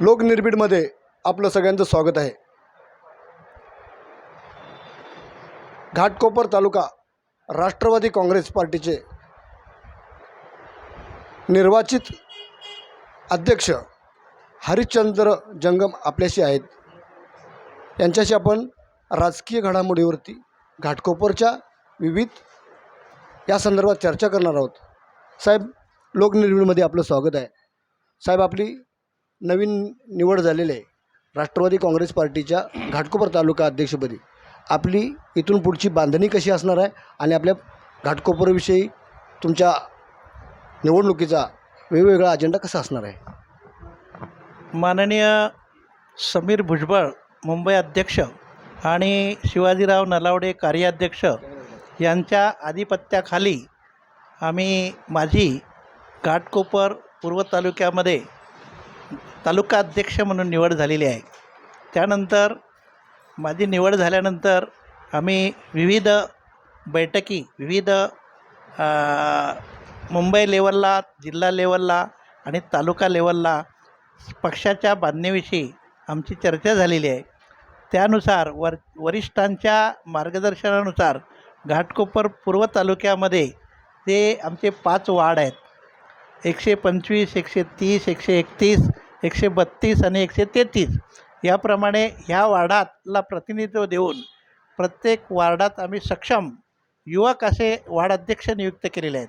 लोकनिर्भीडमध्ये आपलं सगळ्यांचं स्वागत आहे. घाटकोपर तालुका राष्ट्रवादी काँग्रेस पार्टीचे निर्वाचित अध्यक्ष हरिश्चंद्र जंगम आपल्याशी आहेत. यांच्याशी आपण राजकीय घडामोडीवरती घाटकोपरच्या विविध या संदर्भात चर्चा करणार आहोत. साहेब लोकनिर्भीडमध्ये आपलं स्वागत आहे. साहेब आपली नवीन निवड झालेली आहे. राष्ट्रवादी काँग्रेस पार्टीच्या घाटकोपर तालुका अध्यक्षपदी. आपली इथून पुढची बांधणी कशी असणार आहे आणि आपल्या घाटकोपरविषयी तुमच्या निवडणुकीचा वेगवेगळा अजेंडा कसा असणार आहे? माननीय समीर भुजबळ मुंबई अध्यक्ष आणि शिवाजीराव नलावडे कार्याध्यक्ष यांच्या आधिपत्याखाली आम्ही माझी घाटकोपर पूर्व तालुक्यामध्ये तालुका अध्यक्ष म्हणून निवड झालेली आहे. त्यानंतर माझी निवड झाल्यानंतर आम्ही विविध बैठकी विविध मुंबई लेवलला जिल्हा लेवलला आणि तालुका लेवलला पक्षाच्या बांधणीविषयी आमची चर्चा झालेली आहे. त्यानुसार वर वरिष्ठांच्या मार्गदर्शनानुसार घाटकोपर पूर्व तालुक्यामध्ये ते आमचे पाच वार्ड आहेत. एकशे पंचवीस एकशे तीस एकशे एकतीस एकशे बत्तीस आणि एकशे तेहतीस. याप्रमाणे ह्या वार्डातला प्रतिनिधित्व देऊन प्रत्येक वार्डात आम्ही सक्षम युवक असे वार्ड अध्यक्ष नियुक्त केलेले आहेत.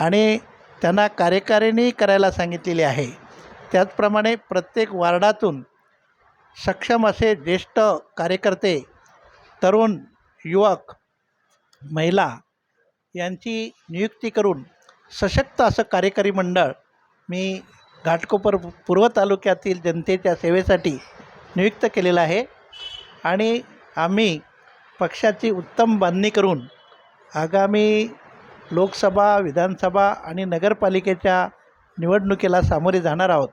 आणि त्यांना कार्यकारिणी करायला सांगितलेली आहे. त्याचप्रमाणे प्रत्येक वार्डातून सक्षम असे ज्येष्ठ कार्यकर्ते तरुण युवक महिला यांची नियुक्ती करून सशक्त असं कार्यकारी मंडळ मी घाटकोपर पूर्व तालुक्यातील जनतेच्या सेवेसाठी नियुक्त केलेलं आहे. आणि आम्ही पक्षाची उत्तम बांधणी करून आगामी लोकसभा विधानसभा आणि नगरपालिकेच्या निवडणुकीला सामोरे जाणार आहोत.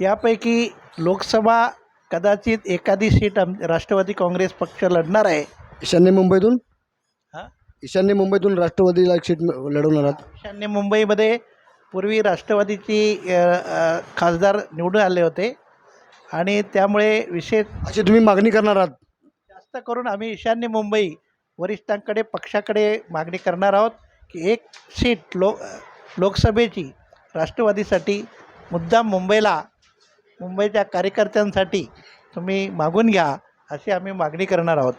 यापैकी लोकसभा कदाचित एखादी सीट आम राष्ट्रवादी काँग्रेस पक्ष लढणार आहे. ईशान्य मुंबईतून? हां? ईशान्य मुंबईतून राष्ट्रवादीला एक सीट लढवणार आहात? ईशान्य मुंबईमध्ये पूर्वी राष्ट्रवादीची खासदार निवडून आले होते आणि त्यामुळे विशेष अशी तुम्ही मागणी करणार आहात? जास्त करून आम्ही ईशान्य मुंबई वरिष्ठांकडे पक्षाकडे मागणी करणार आहोत की एक सीट लो लोकसभेची राष्ट्रवादीसाठी मुद्दाम मुंबईला मुंबईच्या कार्यकर्त्यांसाठी तुम्ही मागून घ्या अशी आम्ही मागणी करणार आहोत.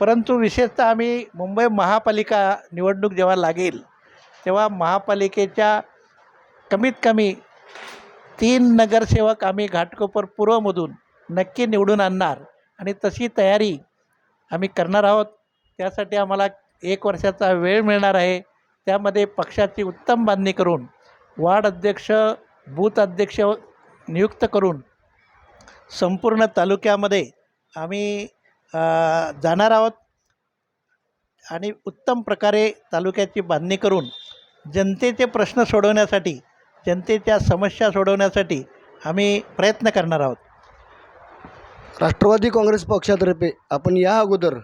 परंतु विशेषतः आम्ही मुंबई महापालिका निवडणूक जेव्हा लागेल तेव्हा महापालिकेच्या कमीत कमी तीन नगरसेवक आम्ही घाटकोपर पूर्वमधून नक्की निवडून आणणार आणि तशी तयारी आम्ही करणार आहोत. त्यासाठी आम्हाला एक वर्षाचा वेळ मिळणार आहे. त्यामध्ये पक्षाची उत्तम बांधणी करून वार्ड अध्यक्ष बूथ अध्यक्ष नियुक्त करून संपूर्ण तालुक्यामध्ये आम्ही जाणार आहोत. आणि उत्तम प्रकारे तालुक्याची बांधणी करून जनतेचे प्रश्न सोडवण्यासाठी जनतेच्या समस्या सोडवण्यासाठी आम्ही प्रयत्न करणार आहोत. राष्ट्रवादी काँग्रेस पक्षातर्फे आपण या अगोदर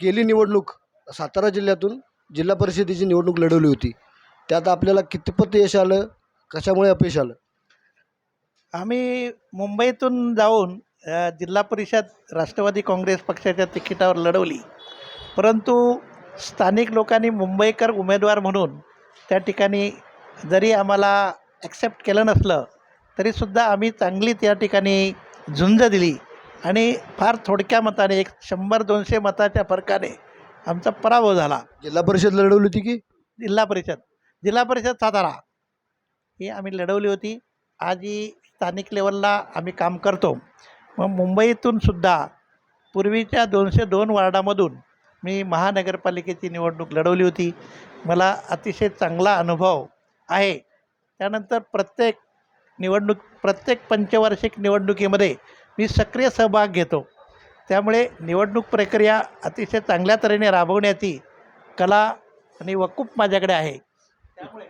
गेली निवडणूक सातारा जिल्ह्यातून जिल्हा परिषदेची निवडणूक लढवली होती. त्यात आपल्याला कितपत यश आलं? कशामुळे अपयश आलं? आम्ही मुंबईतून जाऊन जिल्हा परिषद राष्ट्रवादी काँग्रेस पक्षाच्या तिकिटावर लढवली. परंतु स्थानिक लोकांनी मुंबईकर उमेदवार म्हणून त्या ठिकाणी जरी आम्हाला ॲक्सेप्ट केलं नसलं तरीसुद्धा आम्ही चांगली त्या ठिकाणी झुंज दिली. आणि फार थोडक्या मताने एक शंभर दोनशे मताच्या फरकाने आमचा पराभव झाला. जिल्हा परिषद लढवली होती की? जिल्हा परिषद. जिल्हा परिषद सातारा. ही आम्ही लढवली होती. आजही स्थानिक लेवलला आम्ही काम करतो. मग मुंबईतून सुद्धा पूर्वीच्या दोनशे दोन वार्डामधून मी महानगरपालिकेची निवडणूक लढवली होती. मला अतिशय चांगला अनुभव आहे. त्यानंतर प्रत्येक निवडणूक प्रत्येक पंचवार्षिक निवडणुकीमध्ये मी सक्रिय सहभाग घेतो. त्यामुळे निवडणूक प्रक्रिया अतिशय चांगल्या तऱ्हेने राबवण्याची कला आणि वकूप माझ्याकडे आहे. त्यामुळे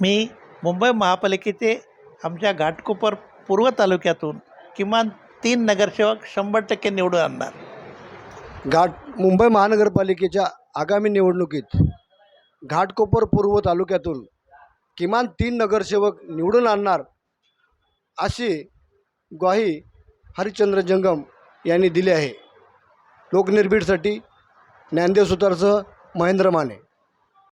मी मुंबई महापालिकेचे आमच्या घाटकोपर पूर्व तालुक्यातून किमान तीन नगरसेवक शंभर टक्के निवडून आणणार. घाट मुंबई महानगरपालिकेच्या आगामी निवडणुकीत घाटकोपर पूर्व तालुक्यातून किमान तीन नगरसेवक निवडून आणणार अशी ग्वाही हरिश्चंद्र जंगम यांनी दिली आहे. लोकनिर्भीडसाठी ज्ञानदेव सुतारसह महेंद्र माने.